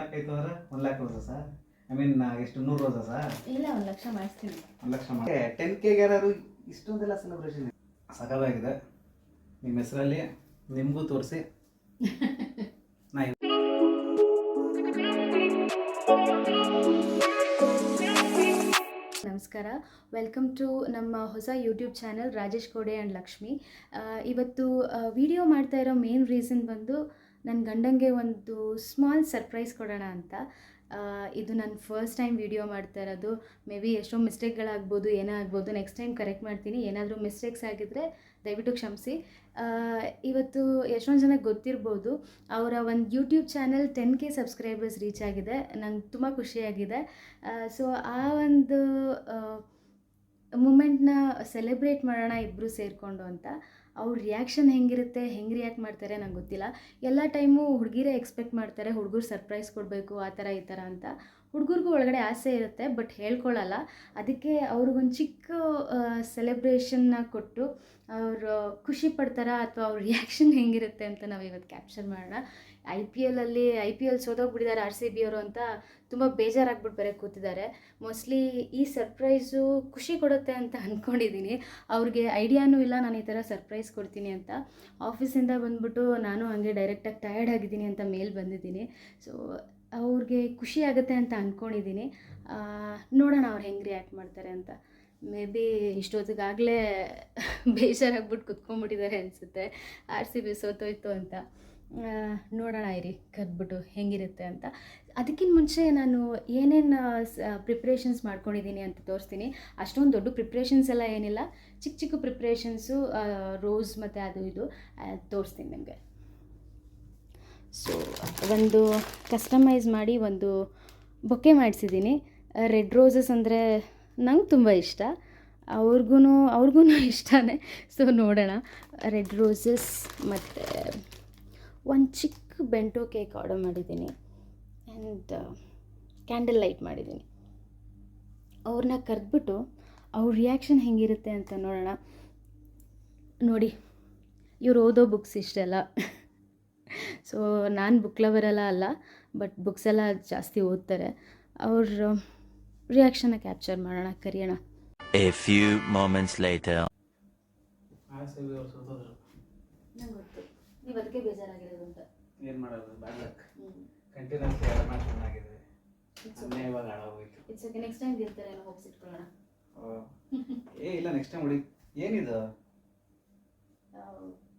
Lac ಆಯ್ತು ಅಂದ್ರೆ ಒಂದ್ ಲ್ಯಾಕ್ ಸರ್. ಐ ಮೀನ್ ಎಷ್ಟು ನೂರು ರೋಸಾ ಸರ್? ಇಲ್ಲ ಒಂದು ಲಕ್ಷ ಮಾಡಿಸ್ತೀನಿ. ಒಂದು ಲಕ್ಷ ಟೆನ್ ಕೆಗೆ ಯಾರು ಇಷ್ಟೊಂದೆಲ್ಲ ಸೆಲೆಬ್ರೇಷನ್ ಸಕಲಾಗಿದೆ. ನಿಮ್ಮ ಹೆಸರಲ್ಲಿ ನಿಮಗೂ ತೋರಿಸಿ. ನಾ ನಮಸ್ಕಾರ. ವೆಲ್ಕಮ್ ಟು ನಮ್ಮ ಹೊಸ ಯೂಟ್ಯೂಬ್ ಚಾನಲ್ ರಾಜೇಶ್ ಕೋಡೆ ಆ್ಯಂಡ್ ಲಕ್ಷ್ಮಿ. ಇವತ್ತು ವಿಡಿಯೋ ಮಾಡ್ತಾ ಇರೋ ಮೇನ್ ರೀಸನ್ ಬಂದು ನನ್ನ ಗಂಡಂಗೆ ಒಂದು ಸ್ಮಾಲ್ ಸರ್ಪ್ರೈಸ್ ಕೊಡೋಣ ಅಂತ. ಇದು ನಾನು ಫಸ್ಟ್ ಟೈಮ್ ವಿಡಿಯೋ ಮಾಡ್ತಾ ಇರೋದು. ಮೇ ಬಿ ಎಷ್ಟೋ ಮಿಸ್ಟೇಕ್ಗಳಾಗ್ಬೋದು ಏನೋ ಆಗ್ಬೋದು ನೆಕ್ಸ್ಟ್ ಟೈಮ್ ಕರೆಕ್ಟ್ ಮಾಡ್ತೀನಿ. ಏನಾದರೂ ಮಿಸ್ಟೇಕ್ಸ್ ಆಗಿದ್ದರೆ ದಯವಿಟ್ಟು ಕ್ಷಮಿಸಿ. ಇವತ್ತು ಎಷ್ಟೊಂದು ಜನಕ್ಕೆ ಗೊತ್ತಿರ್ಬೋದು, ಅವರ ಒಂದು YouTube channel ten K subscribers reach ಆಗಿದೆ. ನಂಗೆ ತುಂಬ ಖುಷಿಯಾಗಿದೆ. ಸೊ ಆ ಒಂದು ಮೂಮೆಂಟ್ನ ಸೆಲೆಬ್ರೇಟ್ ಮಾಡೋಣ ಇಬ್ಬರು ಸೇರಿಕೊಂಡು ಅಂತ. ಅವ್ರ ರಿಯಾಕ್ಷನ್ ಹೆಂಗಿರುತ್ತೆ, ಹೆಂಗೆ ರಿಯಾಕ್ಟ್ ಮಾಡ್ತಾರೆ ನಂಗೆ ಗೊತ್ತಿಲ್ಲ. ಎಲ್ಲ ಟೈಮು ಹುಡುಗಿರೇ ಎಕ್ಸ್ಪೆಕ್ಟ್ ಮಾಡ್ತಾರೆ, ಹುಡುಗರು ಸರ್ಪ್ರೈಸ್ ಕೊಡಬೇಕು, ಆ ಥರ ಈ ಥರ ಅಂತ. ಹುಡುಗರಿಗೂ ಒಳಗಡೆ ಆಸೆ ಇರುತ್ತೆ, ಬಟ್ ಹೇಳ್ಕೊಳ್ಳಲ್ಲ ಅದಕ್ಕೆ ಅವ್ರಿಗೊಂದು ಚಿಕ್ಕ ಸೆಲೆಬ್ರೇಷನ್ನ ಕೊಟ್ಟು ಅವರು ಖುಷಿ ಪಡ್ತಾರಾ ಅಥವಾ ಅವ್ರ ರಿಯಾಕ್ಷನ್ ಹೆಂಗಿರುತ್ತೆ ಅಂತ ನಾವು ಇವತ್ತು ಕ್ಯಾಪ್ಚರ್ ಮಾಡೋಣ. ಐ ಪಿ ಎಲಲ್ಲಿ ಐ ಪಿ ಎಲ್ ಸೋದೋಗ್ಬಿಟ್ಟಿದ್ದಾರೆ ಆರ್ ಸಿ ಬಿ ಅವರು ಅಂತ ತುಂಬ ಬೇಜಾರಾಗ್ಬಿಟ್ಟು ಬೇರೆ ಕೂತಿದ್ದಾರೆ ಮೋಸ್ಟ್ಲಿ ಈ ಸರ್ಪ್ರೈಸು ಖುಷಿ ಕೊಡುತ್ತೆ ಅಂತ ಅಂದ್ಕೊಂಡಿದ್ದೀನಿ ಅವ್ರಿಗೆ ಐಡಿಯಾನೂ ಇಲ್ಲ, ನಾನು ಈ ಥರ ಸರ್ಪ್ರೈಸ್ ಕೊಡ್ತೀನಿ ಅಂತ. ಆಫೀಸಿಂದ ಬಂದ್ಬಿಟ್ಟು ನಾನು ಹಾಗೆ ಡೈರೆಕ್ಟಾಗಿ ಟಯರ್ಡ್ ಆಗಿದ್ದೀನಿ ಅಂತ ಮೇಲ್ ಬಂದಿದ್ದೀನಿ. ಸೊ ಅವ್ರಿಗೆ ಖುಷಿ ಆಗುತ್ತೆ ಅಂತ ಅಂದ್ಕೊಂಡಿದ್ದೀನಿ ನೋಡೋಣ ಅವ್ರು ಹೆಂಗೆ ರಿಯಾಕ್ಟ್ ಮಾಡ್ತಾರೆ ಅಂತ. ಮೇ ಬಿ ಇಷ್ಟೊತ್ತಿಗಾಗಲೇ ಬೇಜಾರಾಗ್ಬಿಟ್ಟು ಕುತ್ಕೊಂಡ್ಬಿಟ್ಟಿದ್ದಾರೆ ಅನಿಸುತ್ತೆ. ಆರ್ ಸಿ ಬಿ ಸೋತೋಯ್ತು ಅಂತ. ನೋಡೋಣ ಇರಿ ಕದ್ಬಿಟ್ಟು ಹೆಂಗಿರುತ್ತೆ ಅಂತ. ಅದಕ್ಕಿಂತ ಮುಂಚೆ ನಾನು ಏನೇನು ಪ್ರಿಪ್ರೇಷನ್ಸ್ ಮಾಡ್ಕೊಂಡಿದ್ದೀನಿ ಅಂತ ತೋರಿಸ್ತೀನಿ. ಅಷ್ಟೊಂದು ದೊಡ್ಡ ಪ್ರಿಪ್ರೇಷನ್ಸ್ ಎಲ್ಲ ಏನಿಲ್ಲ. ಚಿಕ್ಕ ಚಿಕ್ಕ ಪ್ರಿಪ್ರೇಷನ್ಸು ರೋಸ್ ಮತ್ತು ಅದು ಇದು ತೋರಿಸ್ತೀನಿ ನಿಮಗೆ. ಸೊ ಒಂದು ಕಸ್ಟಮೈಸ್ ಮಾಡಿ ಒಂದು ಬೊಕ್ಕೆ ಮಾಡಿಸಿದ್ದೀನಿ. ರೆಡ್ ರೋಸಸ್ ಅಂದರೆ ನಂಗೆ ತುಂಬ ಇಷ್ಟ. ಅವ್ರಿಗೂ ಅವ್ರಿಗೂ ಇಷ್ಟನೇ. ಸೊ ನೋಡೋಣ. ರೆಡ್ ರೋಸಸ್ ಮತ್ತು ಒಂದು ಚಿಕ್ಕ ಬೆಂಟೋ ಕೇಕ್ ಆರ್ಡರ್ ಮಾಡಿದ್ದೀನಿ. ಆ್ಯಂಡ್ ಕ್ಯಾಂಡಲ್ ಲೈಟ್ ಮಾಡಿದ್ದೀನಿ. ಅವ್ರನ್ನ ಕರೆದ್ಬಿಟ್ಟು ಅವ್ರ ರಿಯಾಕ್ಷನ್ ಹೆಂಗಿರುತ್ತೆ ಅಂತ ನೋಡೋಣ. ನೋಡಿ, ಇವ್ರು ಓದೋ ಬುಕ್ಸ್ ಇಷ್ಟೆಲ್ಲ. ಸೊ ನಾನು ಬುಕ್ ಲವರೆಲ್ಲ ಅಲ್ಲ ಬಟ್ ಬುಕ್ಸ್ ಎಲ್ಲ ಜಾಸ್ತಿ ಓದ್ತಾರೆ. ಅವ್ರ ರಿಯಾಕ್ಷನ್ನ ಕ್ಯಾಪ್ಚರ್ ಮಾಡೋಣ ಕರಿಯೋಣ. ನೆಕ್ಸ್ಟ್ ಟೈಮ್ ಗೆಲ್ತಾರೆ ಏನೋ ಹೋಪ್ಸ್ ಇಟ್ಕೊಳ್ಳೋಣ. ಏ ಇಲ್ಲ ನೆಕ್ಸ್ಟ್ ಟೈಮ್ ಏನಿದು?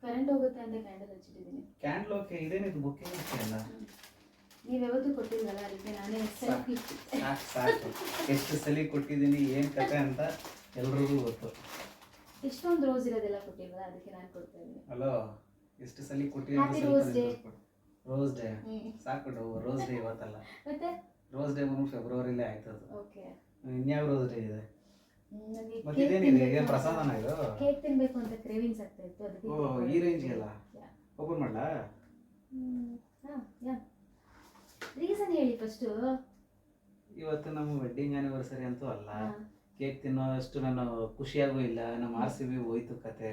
ಕರೆಂಟ್ ಹೋಗುತ್ತೆ ಅಂತ ಕ್ಯಾಂಡಲ್ ಹಚ್ಚಿದ್ದೀನಿ ಕ್ಯಾಂಡಲ್ ಓಕೆ ಇದೇನಿದು ಬುಕ್ಕಿಂಗ್ ಅಲ್ಲ ನೀವು ಯಾವತ್ತೂ ಕೊಟ್ಟಿಲ್ವಲ್ಲ ಅದಕ್ಕೆ ನಾನೇ ಸಾಕು ಸಾಕು ಎಷ್ಟು ಸಲ ಕೊಟ್ಟಿದ್ದೀನಿ ಏನು ಕತೆ ಅಂತ ಎಲ್ರಿಗೂ ಗೊತ್ತು. ಎಷ್ಟೊಂದು ರೋಸ್ ಇರೋದೆಲ್ಲ ಕೊಟ್ಟಿಲ್ವಲ್ಲ ಅದಕ್ಕೆ ನಾನು ಕೊಡ್ತಾ ಇದ್ದೀನಿ. ಹಲೋ ಎಷ್ಟು ಸಲ ಕೊಟ್ಟಿದ್ದೀನಿ ರೋಸ್ ಡೇ ರೋಸ್ ಡೇ ಸಾಕು ರೋಸ್ ಡೇ ಇವತ್ತಲ್ಲ. ಮತ್ತೆ? ರೋಸ್ ಡೇ ಫೆಬ್ರವರಿಲೇ ಆಯ್ತು ಅದು ಓಕೆ ಇನ್ಯಾವ ರೋಸ್ ಡೇ ಇದೆ? ಮತ್ತೆ ಇದೇನಿದೆ? ಏನು ಪ್ರಸಾದನ ಇದು? ಕೇಕ್ ತಿನ್ಬೇಕು ಅಂತ ಕ್ರೇವಿಂಗ್ಸ್ ಆಗ್ತಾ ಇತ್ತು ಅದಕ್ಕೆ ಓ ಈ ರೇಂಜ್ಗೆಲ್ಲ ಓಪನ್ ಮಾಡ್ಲಾ? ರೀಸನ್ ಹೇಳಿ ಫಸ್ಟು ಇವತ್ತು ನಮ್ಮ ವೆಡ್ಡಿಂಗ್ ಆನಿವರ್ಸರಿ ಅಂತೂ ಅಲ್ಲ. ಕೇಕ್ ತಿನ್ನೋಷ್ಟು ನಾನು ಖುಷಿಯಾಗೂ ಇಲ್ಲ. ನಮ್ಮ ಆರ್ ಸಿ ಬಿ ಹೋಯ್ತು ಕತೆ.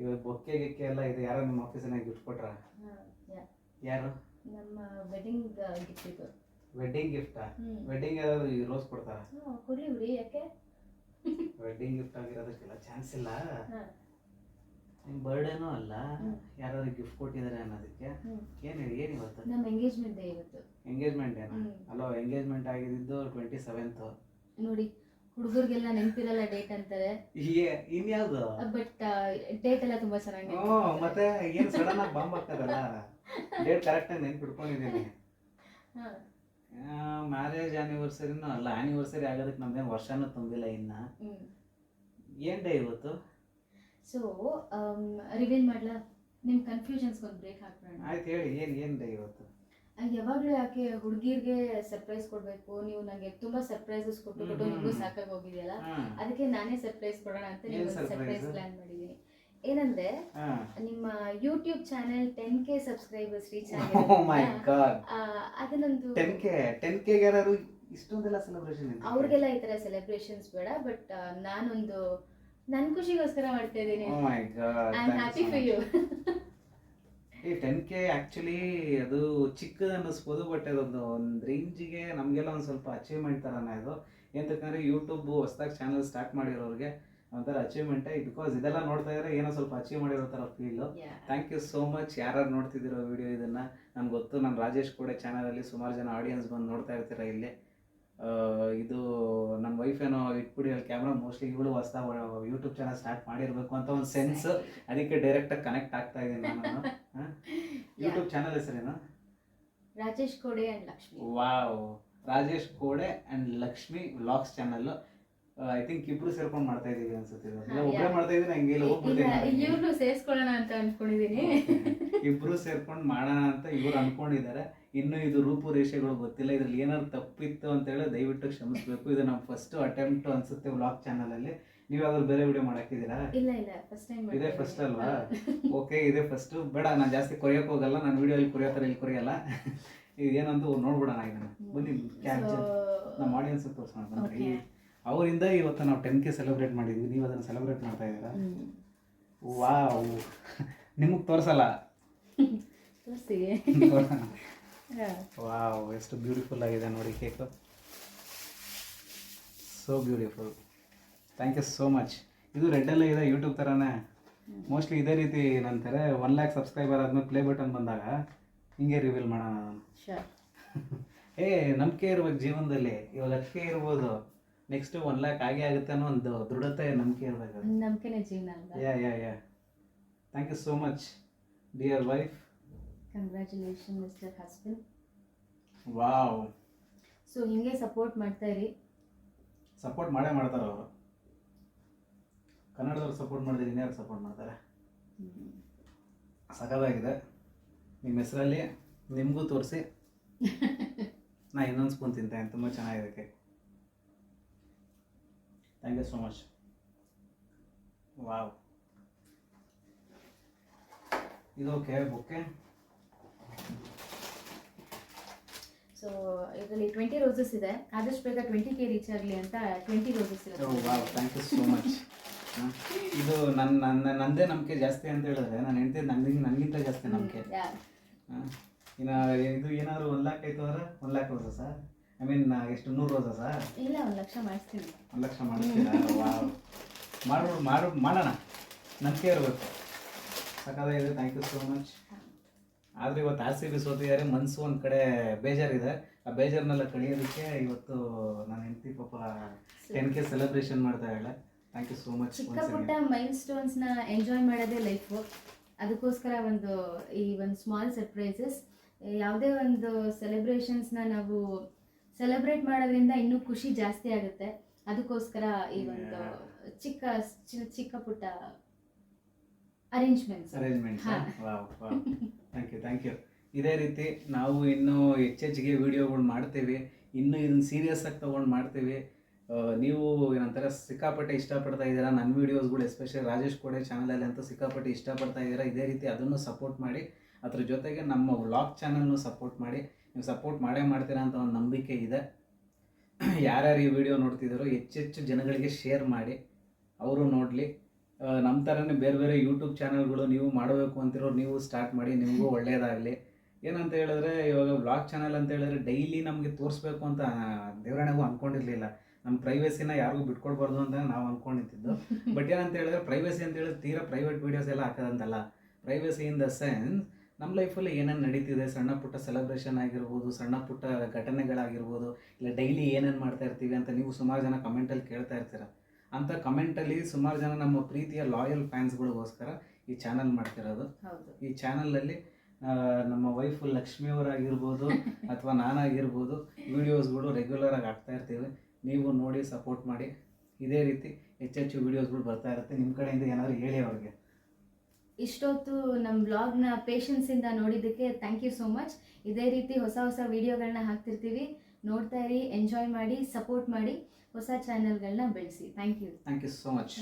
ಇವಾಗ ಬೊಕ್ಕೆ ಗಿಕ್ಕೆ ಎಲ್ಲ ಇದು ಯಾರೋ ನಿಮ್ಮ ಆಫೀಸಿನಾಗ ಗಿಫ್ಟ್ ಕೊಟ್ರ? ಯಾರು? ನಮ್ಮ ವೆಡ್ಡಿಂಗ್ ಗಿಫ್ಟ್ ಇದು ವೆಡ್ಡಿಂಗ್ ಗಿಫ್ಟಾ ವೆಡ್ಡಿಂಗ್ ಯಾರಾದ್ರು ರೋಸ್ ಕೊಡ್ತಾರ? ಕೊಡ್ಲಿ ಬಿಡಿ. ಯಾಕೆ? ವೆಡ್ಡಿಂಗ್ ಗಿಫ್ಟ್ ಆಗಿರೋದಕ್ಕೆಲ್ಲ ಚಾನ್ಸ್ ಇಲ್ಲ. ನಿಮ್ಮ ಬರ್ಡೇನೂ ಅಲ್ಲ. ಯಾರು ಗಿಫ್ಟ್ ಕೊಟ್ಟಿದ್ದಾರೆ ಅನ್ನೋದಕ್ಕೆ. ಏನು ಏನು ಇವತ್ತು? ನಮ್ಮ ಎಂಗೇಜ್ಮೆಂಟ್ ಡೇ ಇವತ್ತು. ಎಂಗೇಜ್ಮೆಂಟ್ ಡೇನಾ ಎಂಗೇಜ್ಮೆಂಟ್ ಆಗಿದ್ದು ಟ್ವೆಂಟಿ ಸೆವೆಂತ್ ನೋಡಿ ಹುಡುಗರಿಗೆಲ್ಲ ನೆನಪಿರಲ್ಲ ಡೇಟ್ ಅಂತಾರೆ. ಇನ್ಯಾವ್ದು? ಬಟ್ ಡೇಟ್ ಎಲ್ಲ ತುಂಬಾ ಚೆನ್ನಾಗಿ ಹ್ಞೂ ಮತ್ತೆ ಏನು ಸಡನ್ ಆಗಿ ಬಾಂಬ್ ಆಗ್ತದಲ್ಲ ಡೇಟ್ ಕರೆಕ್ಟಾಗಿ ನೆನ್ಪು ಇಟ್ಕೊಂಡಿದ್ದೀನಿ ಹಾಂ. ಮ್ಯಾರೇಜ್ ಆನಿವರ್ಸರಿನೂ ಅಲ್ಲ ಆನಿವರ್ಸರಿ ಆಗೋದಕ್ಕೆ ನಮ್ದೇನು ವರ್ಷನೂ ತುಂಬಿಲ್ಲ ಇನ್ನ. ಏನ್ ಡೇ ಇವತ್ತು? ಸೊ ರಿವೀಲ್ ಮಾಡ್ಲಾ? ನಿಮ್ಮ ಕನ್ಫ್ಯೂಷನ್ಸ್ ಒಂದು ಬ್ರೇಕ್ ಹಾಕ್ಬಿಡೋಣ. ಆಯ್ತು ಹೇಳಿ ಏನ್ ಏನ್ ಡೇ ಇವತ್ತು? ಯಾವಾಗಲೂ ಯಾಕೆ ಹುಡುಗಿರ್ಗೆ ಸರ್ಪ್ರೈಸ್ ಕೊಡಬೇಕು? ನೀವು ನನಗೆ ತುಂಬಾ ಸರ್ಪ್ರೈಸಸ್ ಕೊಟ್ಟು ಕೊಟ್ಟು ನಿಮ್ಗೂ ಸಾಕಾಗಿ ಹೋಗಿದೆಯಲ್ಲ? ಅದಕ್ಕೆ ನಾನೇ ಸರ್ಪ್ರೈಸ್ ಕೊಡೋಣ ಅಂತ ನೀವು ಸರ್ಪ್ರೈಸ್ ಪ್ಲಾನ್ ಮಾಡಿದ್ದೀನಿ ಏನಂದ್ರೆ ನಿಮ್ಮ YouTube channel ten K subscribers reach ಅದನ್ನೊಂದು ಟೆನ್ ಕೆ ಟೆನ್ ಕೆ ಯಾರು ಇಷ್ಟೊಂದೆಲ್ಲ ಸೆಲೆಬ್ರೇಷನ್ ಅವ್ರಿಗೆಲ್ಲ ಈ ತರ ಸೆಲೆಬ್ರೇಷನ್ಸ್ ಬೇಡ ಬಟ್ ನಾನೊಂದು ನನ್ ಖುಷಿಗೋಸ್ಕರ ಮಾಡ್ತಾ ಇದ್ದೀನಿ. ಓ my god I am happy for you ಈ ಟೆನ್ ಕೆ ಆ್ಯಕ್ಚುಲಿ ಅದು ಚಿಕ್ಕದು ಅನ್ನಿಸ್ಬೋದು ಬಟ್ ಅದೊಂದು ಒಂದು ರೇಂಜಿಗೆ ನಮಗೆಲ್ಲ ಒಂದು ಸ್ವಲ್ಪ ಅಚೀವ್ಮೆಂಟ್ ಥರನೇ ಅದು. ಎಂತಕ್ಕಂದ್ರೆ ಯೂಟ್ಯೂಬ್ ಹೊಸ್ದಾಗಿ ಚಾನಲ್ ಸ್ಟಾರ್ಟ್ ಮಾಡಿರೋರಿಗೆ ಒಂಥರ ಅಚೀವ್ಮೆಂಟೇ ಬಿಕಾಸ್ ಇದೆಲ್ಲ ನೋಡ್ತಾ ಇದ್ರೆ ಏನೋ ಸ್ವಲ್ಪ ಅಚೀವ್ ಮಾಡಿರೋ ಥರ feel thank you so much ಯಾರು ನೋಡ್ತಿದ್ದೀರೋ ವಿಡಿಯೋ ಇದನ್ನು ನನಗೆ ಗೊತ್ತು ನಾನು ರಾಜೇಶ್ ಕೂಡ ಚಾನಲಲ್ಲಿ ಸುಮಾರು ಜನ ಆಡಿಯನ್ಸ್ ಬಂದು ನೋಡ್ತಾ ಇರ್ತೀರ ಇಲ್ಲಿ. ಇದು ನನ್ನ ವೈಫ್ ಏನೋ ಇಟ್ಬಿಡಿ ಅಲ್ಲಿ ಕ್ಯಾಮ್ರಾ ಮೋಸ್ಟ್ಲಿ ಇವಳು ಹೊಸ ಯೂಟ್ಯೂಬ್ ಚಾನಲ್ ಸ್ಟಾರ್ಟ್ ಮಾಡಿರಬೇಕು ಅಂತ ಒಂದು ಸೆನ್ಸ್ ಅದಕ್ಕೆ ಡೈರೆಕ್ಟಾಗಿ ಕನೆಕ್ಟ್ ಆಗ್ತಾ ಇದ್ದೀನಿ ನಾನು. ಯೂಟ್ಯೂಬ್ ಚಾನಲ್ ಹೆಸರೇನು? Rajesh Kode and Lakshmi. Wow Rajesh Kode and Lakshmi vlogs channel I think ಇಬ್ರು ಸೇರ್ಕೊಂಡು ಮಾಡ್ತಾ ಇದೀವಿ ಅನ್ಸುತ್ತೆ. ಇಲ್ಲ ಒಬ್ಬರೇ ಮಾಡ್ತಾ ಇದ್ದೀನಿ ಹಂಗೆ ಇಲ್ಲ ಇವ್ರನ್ನು ಸೇರಿಸ್ಕೊಳ್ಳೋಣ ಅಂತ ಅನ್ಕೊಂಡಿದೀನಿ. ಇಬ್ರು ಸೇರ್ಕೊಂಡು ಮಾಡೋಣ ಅಂತ ಇವ್ರು ಅನ್ಕೊಂಡಿದ್ದಾರೆ. ಇನ್ನು ಇದು ರೂಪುರೇಷೆಗಳು ಗೊತ್ತಿಲ್ಲ. ಇದ್ರಲ್ಲಿ ಏನಾದ್ರು ತಪ್ಪಿತ್ತು ಅಂತ ಹೇಳಿ ದಯವಿಟ್ಟು ಕ್ಷಮಿಸ್ಬೇಕು. ಇದು ನಮ್ಮ ಫಸ್ಟ್ ಅಟೆಂಪ್ಟ್ ಅನ್ಸುತ್ತೆ ವ್ಲಾಗ್ ಚಾನಲ್ ಅಲ್ಲಿ. ನೀವು ಯಾವ್ದಾದ್ರು ಬೇರೆ ವಿಡಿಯೋ ಮಾಡಾಕಿದ್ದೀರಾ ಇಲ್ಲ ಇಲ್ಲ. ಫಸ್ಟ್ ಟೈಮ್ ಇದೇ ಫಸ್ಟ್ ಅಲ್ವಾ? ಓಕೆ ಇದೇ ಫಸ್ಟ್ ಬೇಡ ನಾನು ಜಾಸ್ತಿ ಕೊರಿಯಕ್ಕೆ ಹೋಗಲ್ಲ. ನಾನು ವಿಡಿಯೋ ಅಲ್ಲಿ ಕೊರಿಯೋ ಥರ ಇಲ್ಲಿ ಕೊರಿಯಲ್ಲ. ಇದೇನಂದು ನೋಡ್ಬಿಡೋಣ ಇದನ್ನ. ಬನ್ನಿ ಕ್ಯಾಪ್ಚರ್ ನಮ್ಮ ಆಡಿಯನ್ಸ್ ತೋರಿಸೋಣ ಬನ್ನಿ. ಅವರಿಂದ ಇವತ್ತು ನಾವು ಟೆನ್ ಕೆ ಸೆಲೆಬ್ರೇಟ್ ಮಾಡಿದ್ವಿ. ನೀವು ಅದನ್ನು ಸೆಲೆಬ್ರೇಟ್ ಮಾಡ್ತಾ ಇದ್ದೀರಾ? ವಾ ನಿಮಗೆ ತೋರಿಸಲ್ಲ? ತೋರಿಸಿ. ವಾವ್ ಎಷ್ಟು ಬ್ಯೂಟಿಫುಲ್ ಆಗಿದೆ ನೋಡಿ cake so beautiful thank you so much ಇದು ರೆಡ್ಡಲ್ಲೇ ಇದೆ ಯೂಟ್ಯೂಬ್ ಥರನೇ ಮೋಸ್ಟ್ಲಿ ಇದೇ ರೀತಿ ಏನಂತಾರೆ ಒನ್ ಲ್ಯಾಕ್ ಸಬ್ಸ್ಕ್ರೈಬರ್ ಆದ್ಮೇಲೆ ಪ್ಲೇ ಬಟನ್ ಬಂದಾಗ ಹಿಂಗೆ ರಿವೀಲ್ ಮಾಡೋಣ ನಾನು. ಏ ನಂಬಿಕೆ ಇರ್ಬೇಕು ಜೀವನದಲ್ಲಿ. ಇವಾಗ ಲಕ್ಷ್ಮಿ ಇರ್ಬೋದು. ನೆಕ್ಸ್ಟ್ ಒನ್ ಲ್ಯಾಕ್ ಆಗೇ ಆಗುತ್ತೆ ಅನ್ನೋ ಒಂದು ದೃಢತೆ ನಂಬಿಕೆ ಇರಬೇಕು ನಂಬಿಕೆನೇ ಜೀವನ ಅಲ್ವಾ? Yeah yeah yeah thank you so much dear wife congratulation mister husband wow so ಹಿಂಗೆ ಸಪೋರ್ಟ್ ಮಾಡ್ತಾ ಇರಿ. ಸಪೋರ್ಟ್ ಮಾಡೇ ಮಾಡ್ತಾರೆ ಅವರು. ಕನ್ನಡದವ್ರು ಸಪೋರ್ಟ್ ಮಾಡಿದ್ರೆ ಇನ್ಯಾರು ಸಪೋರ್ಟ್ ಮಾಡ್ತಾರೆ. ಸಖತ್ತಾಗಿದೆ. ನಿಮ್ಮ ಹೆಸರಲ್ಲಿ ನಿಮಗೂ ತೋರಿಸಿ. ನಾ ಇನ್ನೊಂದು ಸ್ಪೂನ್ ತಿಂತೇನೆ ತುಂಬ ಚೆನ್ನಾಗಿದೆ cake thank you so much wow ಇದು ಓಕೆ ಬುಕ್ಕೆ ಸೊ ಇದರಲ್ಲಿ ಟ್ವೆಂಟಿ ರೋಸಸ್ ಇದೆ. ಆದಷ್ಟು ಬೇಗ ಟ್ವೆಂಟಿ ಕೆ ರೀಚ್ ಆಗಲಿ ಅಂತ twenty roses wow thank you so much ಇದು ನನ್ನ ನನ್ನ ನಂದೇ ನಂಬಿಕೆ ಜಾಸ್ತಿ ಅಂತ ಹೇಳಿದ್ರೆ ನಾನು ಹೆಂಡತಿ ನನಗೆ ನನಗಿಂತ ಜಾಸ್ತಿ ನಂಬಿಕೆ. ಇನ್ನು ಇದು ಏನಾದರೂ ಒಂದು ಲಾಕ್ ಆಯ್ತು ಅಂದ್ರೆ ಒಂದು ಲಾಕ್ ರೋಸ ಸರ್ ಐ ಮೀನ್ ಎಷ್ಟು ನೂರು ರೋಸ ಸರ್ ಇಲ್ಲ ಒಂದು ಲಕ್ಷ ಮಾಡಿಸ್ತೀನಿ. ಒಂದು ಲಕ್ಷ ಮಾಡ್ತೀರಾ ವಾವ್. ಮಾಡು ಮಾಡೋಣ. ನಂಬಿಕೆ ಇರಬೇಕು. ಇದೆ. ಥ್ಯಾಂಕ್ ಯು ಸೋ ಮಚ್ ಆದರೆ ಇವತ್ತು ಆರ್ ಸಿ ಬಿ ಸೋತಿದ್ದಾರೆ. ಮನಸ್ಸು ಒಂದು ಕಡೆ ಬೇಜಾರಿದೆ. ಆ ಬೇಜಾರನ್ನೆಲ್ಲ ಕಳಿಯೋದಕ್ಕೆ ಇವತ್ತು ನನ್ನ ಹೆಂಡತಿ ಪಾಪ ಟೆನ್ ಕೆ ಸೆಲೆಬ್ರೇಷನ್ ಮಾಡ್ತಾ ಇದ್ದಾಳೆ. ಥ್ಯಾಂಕ್ ಯು ಸೋ ಮಚ್ ಚಿಕ್ಕ ಪುಟ್ಟ ಮೈಲ್ ಸ್ಟೋನ್ಸ್ನ ಎಂಜಾಯ್ ಮಾಡೋದೇ ಲೈಫು ಅದಕ್ಕೋಸ್ಕರ ಒಂದು ಈ ಒಂದು ಸ್ಮಾಲ್ ಸರ್ಪ್ರೈಸಸ್ ಯಾವುದೇ ಒಂದು ಸೆಲೆಬ್ರೇಷನ್ಸ್ನ ನಾವು ಸೆಲೆಬ್ರೇಟ್ ಮಾಡೋದ್ರಿಂದ ಇನ್ನೂ ಖುಷಿ ಜಾಸ್ತಿ ಆಗುತ್ತೆ. ಅದಕ್ಕೋಸ್ಕರ ಈ ಒಂದು ಚಿಕ್ಕ ಚಿಕ್ಕ ಪುಟ್ಟ arrangements arrangements thank you thank you ಇದೇ ರೀತಿ ನಾವು ಇನ್ನೂ ಹೆಚ್ಚೆಚ್ಚಿಗೆ ವಿಡಿಯೋಗಳು ಮಾಡ್ತೀವಿ. ಇನ್ನೂ ಇದನ್ನು ಸೀರಿಯಸ್ ಆಗಿ ತೊಗೊಂಡು ಮಾಡ್ತೀವಿ. ನೀವು ಏನಂತಾರೆ, ಸಿಕ್ಕಾಪಟ್ಟೆ ಇಷ್ಟಪಡ್ತಾ ಇದ್ದೀರಾ? ನನ್ನ ವೀಡಿಯೋಸ್ಗಳು ಎಸ್ಪೆಷಲಿ ರಾಜೇಶ್ ಕೋಡೆ ಚಾನಲಲ್ಲಿ ಅಂತೂ ಸಿಕ್ಕಾಪಟ್ಟೆ ಇಷ್ಟಪಡ್ತಾ ಇದ್ದೀರಾ? ಇದೇ ರೀತಿ ಅದನ್ನು ಸಪೋರ್ಟ್ ಮಾಡಿ, ಅದ್ರ ಜೊತೆಗೆ ನಮ್ಮ ವ್ಲಾಗ್ ಚಾನಲ್ನು ಸಪೋರ್ಟ್ ಮಾಡಿ, ನೀವು ಸಪೋರ್ಟ್ ಮಾಡೇ ಮಾಡ್ತೀರಾ ಅಂತ ಒಂದು ನಂಬಿಕೆ ಇದೆ. ಯಾರ್ಯಾರು ಈ ವಿಡಿಯೋ ನೋಡ್ತಿದ್ದಾರೋ ಹೆಚ್ಚೆಚ್ಚು ಜನಗಳಿಗೆ ಶೇರ್ ಮಾಡಿ, ಅವರು ನೋಡಲಿ. ನಮ್ಮ ಥರನೇ ಬೇರೆ ಬೇರೆ ಯೂಟ್ಯೂಬ್ ಚಾನಲ್ಗಳು ನೀವು ಮಾಡಬೇಕು ಅಂತಿರೋರು ನೀವು ಸ್ಟಾರ್ಟ್ ಮಾಡಿ, ನಿಮಗೂ ಒಳ್ಳೆಯದಾಗಲಿ ಏನಂತ ಹೇಳಿದ್ರೆ, ಇವಾಗ ಬ್ಲಾಗ್ ಚಾನಲ್ ಅಂತ ಹೇಳಿದ್ರೆ ಡೈಲಿ ನಮಗೆ ತೋರಿಸ್ಬೇಕು ಅಂತ ದೇವರಣೆಗೂ ಅಂದ್ಕೊಂಡಿರಲಿಲ್ಲ ನಮ್ಮ ಪ್ರೈವೇಸಿನ ಯಾರಿಗೂ ಬಿಟ್ಕೊಡ್ಬಾರ್ದು ಅಂತ ನಾವು ಅಂದ್ಕೊಂಡಿದ್ದು ಬಟ್ ಏನಂತ ಹೇಳಿದ್ರೆ ಪ್ರೈವೇಸಿ ಅಂತ ಹೇಳಿದ್ರೆ ತೀರಾ ಪ್ರೈವೇಟ್ ವೀಡಿಯೋಸ್ ಎಲ್ಲ ಹಾಕೋದಂತಲ್ಲ. ಪ್ರೈವೇಸಿ ಇನ್ ದ ಸೆನ್ಸ್ ನಮ್ಮ ಲೈಫಲ್ಲಿ ಏನೇನು ನಡೀತಿದೆ ಸಣ್ಣ ಪುಟ್ಟ ಸೆಲೆಬ್ರೇಷನ್ ಆಗಿರ್ಬೋದು ಸಣ್ಣ ಪುಟ್ಟ ಘಟನೆಗಳಾಗಿರ್ಬೋದು ಇಲ್ಲ ಡೈಲಿ ಏನೇನು ಮಾಡ್ತಾ ಇರ್ತೀವಿ ಅಂತ ನೀವು ಸುಮಾರು ಜನ ಕಮೆಂಟಲ್ಲಿ ಕೇಳ್ತಾ ಇರ್ತೀರ. ಅಂತ ಕಮೆಂಟಲ್ಲಿ ಸುಮಾರು ಜನ ನಮ್ಮ ಪ್ರೀತಿಯ ಲಾಯಲ್ ಫ್ಯಾನ್ಸ್ಗಳಿಗೋಸ್ಕರ ಈ ಚಾನಲ್ ಮಾಡ್ತಿರೋದು. ಈ ಚಾನಲಲ್ಲಿ ನಮ್ಮ ವೈಫು ಲಕ್ಷ್ಮಿಯವರಾಗಿರ್ಬೋದು ಅಥವಾ ನಾನಾಗಿರ್ಬೋದು ವೀಡಿಯೋಸ್ಗಳು ರೆಗ್ಯುಲರ್ ಆಗಿ ಹಾಕ್ತಾ ಇರ್ತೀವಿ. ನೀವು ನೋಡಿ ಸಪೋರ್ಟ್ ಮಾಡಿ. ಇದೇ ರೀತಿ ಹೆಚ್ಚೆಚ್ಚು ವಿಡಿಯೋಸ್ಗಳು ಬರ್ತಾ ಇರುತ್ತೆ. ನಿಮ್ಮ ಕಡೆಯಿಂದ ಏನಾದರೂ ಹೇಳಿ ಅವ್ರಿಗೆ. ಇಷ್ಟೊತ್ತು ನಮ್ಮ ಬ್ಲಾಗ್ನ ಪೇಷನ್ಸಿಂದ ನೋಡಿದ್ದಕ್ಕೆ ಥ್ಯಾಂಕ್ ಯು ಸೋ ಮಚ್ ಇದೇ ರೀತಿ ಹೊಸ ಹೊಸ ವಿಡಿಯೋಗಳನ್ನ ಹಾಕ್ತಿರ್ತೀವಿ. ನೋಡ್ತಾ ಇರಿ ಎಂಜಾಯ್ ಮಾಡಿ ಸಪೋರ್ಟ್ ಮಾಡಿ ಹೊಸ ಚಾನೆಲ್ಗಳನ್ನ ಬೆಳೆಸಿ. Thank you thank you so much